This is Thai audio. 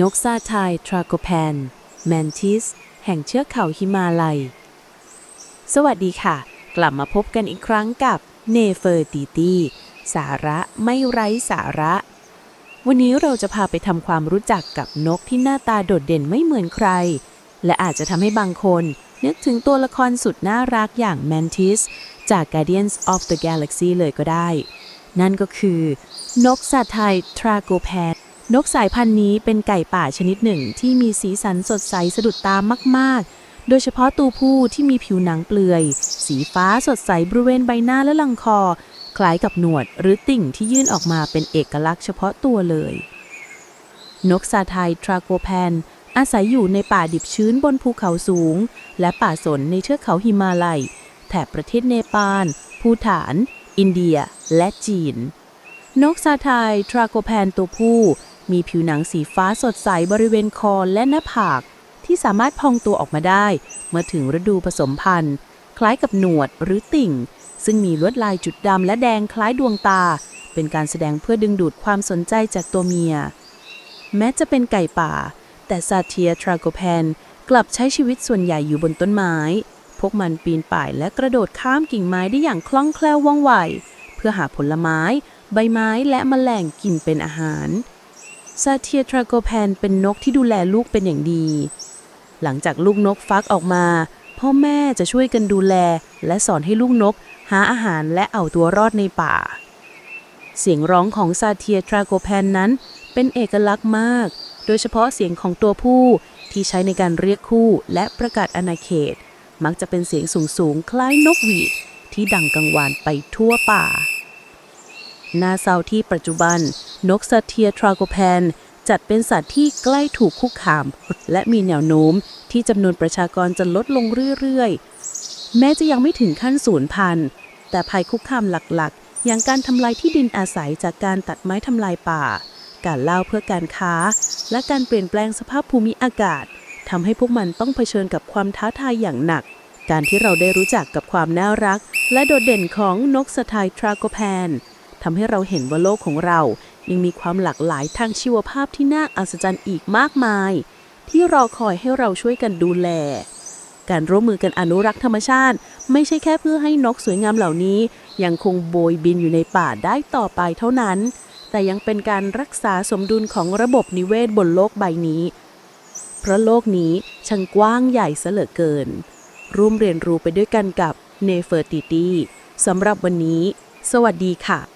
นกซาไทายทราโกแพน แมนทิส แห่งเชือกเขาฮิมาลัย สวัสดีค่ะ กลับมาพบกันอีกครั้งกับเนเฟอร์ตีตีสาระไม่ไร้สาระ วันนี้เราจะพาไปทำความรู้จักกับนกที่หน้าตาโดดเด่นไม่เหมือนใคร และอาจจะทำให้บางคน นึกถึงตัวละครสุดน่ารักอย่างแมนทิส จาก Guardians of the Galaxy เลยก็ได้ นั่นก็คือ นกซาไทยทราโกแพน นกสายพันธุ์นี้เป็นไก่ป่าชนิดหนึ่งที่มีสีสันสดใสสะดุดตามาก ๆ โดยเฉพาะตัวผู้ที่มีผิวหนังเปลือย สีฟ้าสดใสบริเวณใบหน้าและลำคอ คล้ายกับหนวดหรือติ่งที่ยื่นออกมาเป็นเอกลักษณ์เฉพาะตัวเลย นกซาไทายทราโกแพน อาศัยอยู่ในป่าดิบชื้นบนภูเขาสูง และป่าสนในเทือกเขาหิมาลัย แถบประเทศเนปาล ภูฐาน อินเดีย และจีน นกซาไทายทราโกแพนตัวผู้ มีผิวหนังสีฟ้าสดใสบริเวณคอและหน้าผาก ที่สามารถพองตัวออกมาได้ เมื่อถึงฤดูผสมพันธุ์ คล้ายกับหนวดหรือติ่ง ซึ่งมีลวดลายจุดดำและแดงคล้ายดวงตา เป็นการแสดงเพื่อดึงดูดความสนใจจากตัวเมีย แม้จะเป็นไก่ป่า แต่ซาเทียทราโกแพนกลับใช้ชีวิตส่วนใหญ่อยู่บนต้นไม้ พวกมันปีนป่ายและกระโดดข้ามกิ่งไม้ได้อย่างคล่องแคล่วว่องไว เพื่อหาผลไม้ ใบไม้และแมลงกินเป็นอาหาร ซาเทียทราโกแพนเป็นนกที่ดูแลลูกเป็นอย่างดี หลังจากลูกนกฟักออกมา พ่อแม่จะช่วยกันดูแล และสอนให้ลูกนก หาอาหารและเอาตัวรอดในป่า เสียงร้องของซาเทียทราโกแพนนั้น เป็นเอกลักษณ์มาก โดยเฉพาะเสียงของตัวผู้ที่ใช้ในการเรียกคู่และประกาศอาณาเขต มักจะเป็นเสียงสูงๆคล้ายนกหวีดที่ดังกังวานไปทั่วป่า น่าเศร้าที่ปัจจุบัน นกซาเทียทราโกแพน จัดเป็นสัตว์ที่ใกล้ถูกคุกคาม และมีแนวโน้มที่จำนวนประชากรจะลดลงเรื่อยๆ แม้จะยังไม่ถึงขั้นสูญพันธุ์แต่ภัยคุกคามหลักๆ อย่างการทำลายที่ดินอาศัยจากการตัดไม้ทำลายป่า การล่าเพื่อการค้า และการเปลี่ยนแปลงสภาพภูมิอากาศทำให้พวกมันต้องเผชิญกับความท้าทายอย่างหนัก การที่เราได้รู้จักกับความน่ารัก และโดดเด่นของนกสไทายทราโกแพน ทำให้เราเห็นว่าโลกของเรา ยังมีความหลากหลายทางชีวภาพที่น่าอัศจรรย์อีกมากมาย ที่รอคอยให้เราช่วยกันดูแล การร่วมมือกันอนุรักษ์ธรรมชาติ ไม่ใช่แค่เพื่อให้นกสวยงามเหล่านี้ ยังคงโบยบินอยู่ในป่าได้ต่อไปเท่านั้น แต่ยังเป็นการรักษาสมดุลของระบบนิเวศบนโลกใบนี้ เพราะโลกนี้ช่างกว้างใหญ่เหลือเกิน ร่วมเรียนรู้ไปด้วยกันกับเนเฟอร์ติตีสำหรับวันนี้ สวัสดีค่ะ